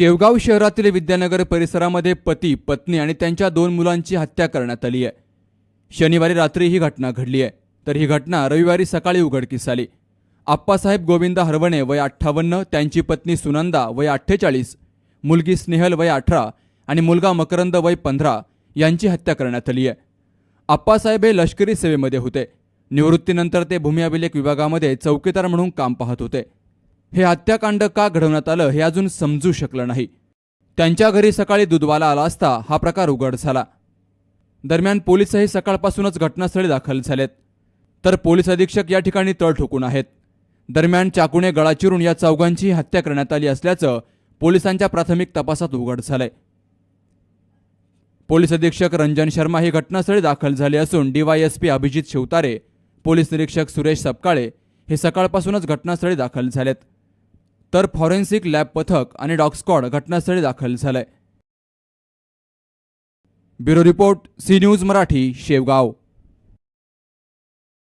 शेवगाव शहरातील विद्यानगर परिसरामध्ये पती पत्नी आणि त्यांच्या दोन मुलांची हत्या करण्यात आली आहे. शनिवारी रात्री ही घटना घडली आहे. तर ही घटना रविवारी सकाळी उघडकीस आली. आप्पासाहेब गोविंद हरवणे वय अठ्ठावन्न त्यांची पत्नी सुनंदा वय अठ्ठेचाळीस मुलगी स्नेहल वय अठरा आणि मुलगा मकरंद वय पंधरा यांची हत्या करण्यात आली आहे. आप्पासाहेब हे लष्करी सेवेमध्ये होते. निवृत्तीनंतर ते भूमी अभिलेख विभागामध्ये चौकीदार म्हणून काम पाहत होते. हे हत्याकांड का घडवण्यात आलं हे अजून समजू शकलं नाही. त्यांच्या घरी सकाळी दुधवाला आला असता हा प्रकार उघड झाला. दरम्यान पोलीसही सकाळपासूनच घटनास्थळी दाखल झालेत. तर पोलीस अधीक्षक या ठिकाणी तळ ठोकून आहेत. दरम्यान चाकूने गळा चिरून या चौघांची हत्या करण्यात आली असल्याचं पोलिसांच्या प्राथमिक तपासात उघड झालंय. पोलीस अधीक्षक रंजन शर्मा ही घटनास्थळी दाखल झाले असून डीवायएसपी अभिजित शिवतारे पोलीस निरीक्षक सुरेश सपकाळे हे सकाळपासूनच घटनास्थळी दाखल झालेत. तर फॉरेन्सिक लॅब पथक आणि डॉगस्कॉड घटनास्थळी दाखल झालंय. Bureau report C news Marathi Shevgaon.